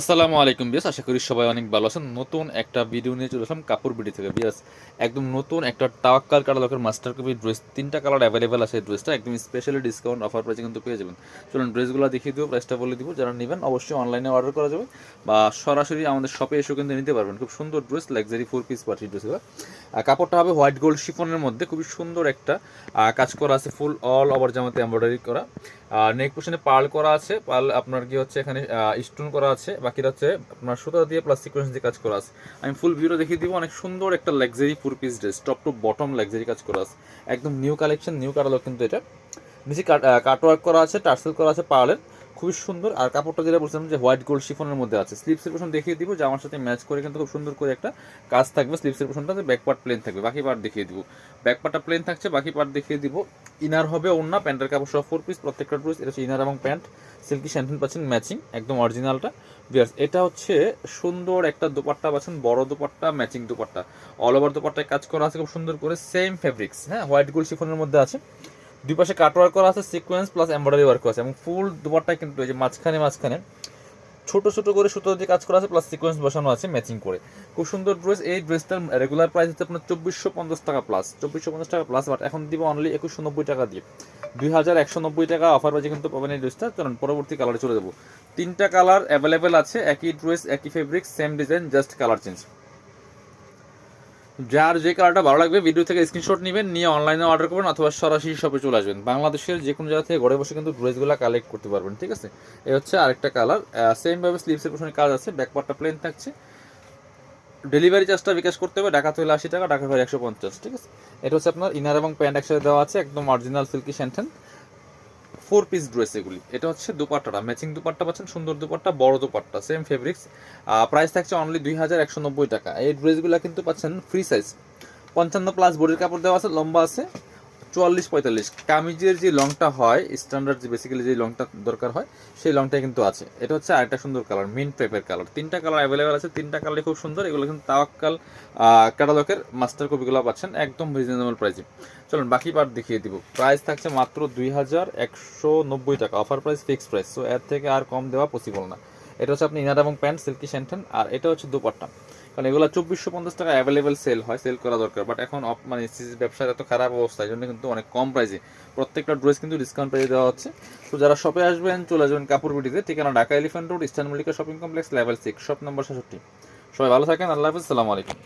আসসালামু আলাইকুম বিয়াস আশা করি সবাই অনেক ভালো আছেন। নতুন একটা ভিডিও নিয়ে চলে আসলাম কাপড় বিডি থেকে। বিয়াস একদম নতুন একটা টাওয়াক্কাল কাটালকের মাস্টার কপি ড্রেস তিনটা কালার অ্যাভেলেবেল আছে ড্রেসটা একদম স্পেশালি ডিসকাউন্ট অফার প্রাইসে কিন্তু পেয়ে যাবেন। চলুন ড্রেসগুলো দেখিয়ে দিব প্রাইসটা বলে দিব। যারা নেবেন, অবশ্যই অনলাইনে অর্ডার করা যাবে বা সরাসরি আমাদের শপে এসেও কিন্তু নিতে পারবেন। খুব সুন্দর dress luxury four piece party dress আর কাপড়টা হবে হোয়াইট গোল্ড শিফনের মধ্যে। খুবই সুন্দর একটা কাজ করা আছে ফুল অল ওভার জামাতে এমব্রয়ডারি করা। আর নেক পোশনে পার্ল করা আছে। পার্ল আপনার কি হচ্ছে এখানে স্টোন করা আছে। বাকিটা হচ্ছে আপনার সুতা দিয়ে প্লাস সিকোয়েন্স দিয়ে কাজ করা আছে। আমি ফুল ভিউটা দেখিয়ে দিব, অনেক সুন্দর একটা luxury four piece dress top to bottom luxury কাজ করা আছে। একদম নিউ কালেকশন নিউ কাটালো কিন্তু এটা। নিচে কাটওয়ার্ক করা আছে টার্সেল করা আছে, পার্লের। খুবই সুন্দর। আর কাপড়টা যেটা বলছিলাম যে হোয়াইট গোল্ড শিফনের মধ্যে আছে। স্লিপসের পোশন দেখিয়ে দিব জামার সাথে ম্যাচ করে কিন্তু খুব সুন্দর করে একটা কাজ থাকবে। স্লিপসের ব্যাক পার্ট প্লেন থাকবে। বাকি পার্ট দেখিয়ে দিব। ব্যাক পার্টটা প্লেন থাকছে, বাকি পার্ট দেখিয়ে দিব। ইনার হবে ওন্না প্যান্টের কাপড় সহ ফোর পিস প্রত্যেকটা ড্রেস এটা হচ্ছে ইনার এবং প্যান্ট। সিল্কি শ্যাম্পেন পাচ্ছেন ম্যাচিং, একদম অরিজিনালটা। বিয়ার্স এটা হচ্ছে সুন্দর একটা দোপাট্টা পাচ্ছেন, বড় dupatta, matching dupatta. All over দোপাট্টায় কাজ করা আছে খুব সুন্দর করে। সেম ফেব্রিক্স হ্যাঁ? হোয়াইট গোল্ড শিফনের মধ্যে আছে। দুই পাশে কাট ওয়ার্ক করা আছে সিকোয়েন্স প্লাস এমব্রয়ডারি ওয়ার্ক করা আছে, এবং ফুল দুপাট্টায় কিন্তু এই যে মাঝখানে মাঝখানে ছোট ছোট করে সুতো দিয়ে কাজ করা আছে প্লাস সিকোয়েন্স বসানো আছে ম্যাচিং করে। খুব সুন্দর ড্রেস এই ড্রেসটার রেগুলার প্রাইস হচ্ছে আপনার চব্বিশশো পঞ্চাশ টাকা প্লাস চব্বিশশো পঞ্চাশ টাকা প্লাস বাট এখন দিব অনলি একুশশো নব্বই টাকা দিয়ে। দুই হাজার একশো নব্বই টাকা অফার বাজে কিন্তু পাবেন এই ড্রেসটা কারণ পরবর্তী কালারে চলে যাব। তিনটা কালার অ্যাভেলেবেল আছে, একই ড্রেস একই fabric same design just colour change যার যে কালারটা ভালো লাগবে ভিডিও থেকে স্ক্রিনশট নেবেন, নিয়ে অনলাইনে অর্ডার করবেন অথবা সরাসরি শপে চলে আসবেন। বাংলাদেশের যে কোনো জায়গা থেকে ঘরে বসে কিন্তু ড্রেসগুলো কালেক্ট করতে পারবেন, ঠিক আছে? এই হচ্ছে আরেকটা কালার সেমভাবে স্লিভসের পোশনে কাজ আছে ব্যাকপার্টটা প্লেন থাকছে। ডেলিভারি চার্জটা বিকাশ করতে হবে, ঢাকা থেকে আশি টাকা, ঢাকা একশো পঞ্চাশ, ঠিক আছে? এটা হচ্ছে আপনার ইনার এবং প্যান্ট একসাথে দেওয়া আছে, একদম original silky satin four piece dress এগুলি। এটা হচ্ছে দুপাট্টাটা। ম্যাচিং দুপাট্টা পাচ্ছেন, সুন্দর দুপাট্টা, বড় দুপাট্টা সেম ফেব্রিক্স প্রাইস থাকছে অনলি দুই হাজার একশো নব্বই টাকা। এই ড্রেসগুলো কিন্তু পাচ্ছেন ফ্রি সাইজ পঞ্চান্ন প্লাস বডির কাপড় দেওয়া আছে, লম্বা আছে। চুয়াল্লিশ পঁয়তাল্লিশ। কামিজের যে লংটা হয় স্ট্যান্ডার্ড যে বেসিক্যালি যে লংটা দরকার হয়, সেই লংটা কিন্তু আছে। এটা হচ্ছে আরেকটা সুন্দর কালার মিন পেপের কালার তিনটা কালার অ্যাভেলেবেল আছে, তিনটা কালারই খুব সুন্দর। এগুলো কিন্তু তাওয়াক্কাল ক্যাটালকের মাস্টার কপিগুলো পাচ্ছেন, একদম রিজনেবল প্রাইসে চলুন, বাকি পার্ট দেখিয়ে দিব। প্রাইস থাকছে মাত্র দুই হাজার একশো নব্বই টাকা। Offer price fixed price so এর থেকে আর কম দেওয়া পসিবল না। এটা হচ্ছে আপনি ইনার এবং প্যান্ট সিল্কি স্যান্টেন আর এটা হচ্ছে দুপাট্টা। কারণ এগুলো চব্বিশশো পঞ্চাশ টাকা অ্যাভেলেবেল সেল হয় সেল করা দরকার। বাট এখন অফ মানে ব্যবসার এত খারাপ অবস্থা, এই জন্য কিন্তু অনেক কম প্রাইসে প্রত্যেকটা ড্রেস কিন্তু ডিসকাউন্ট প্রাইসে দেওয়া হচ্ছে। তো যারা শপে আসবেন, চলে যাবেন কাপড় বিটিতে ঠিকানা Dhaka elephant road eastern Mallika shopping complex level six shop number সাতষট্টি সবাই ভালো থাকেন, আল্লাহ হাফিজ সালামু আলাইকুম।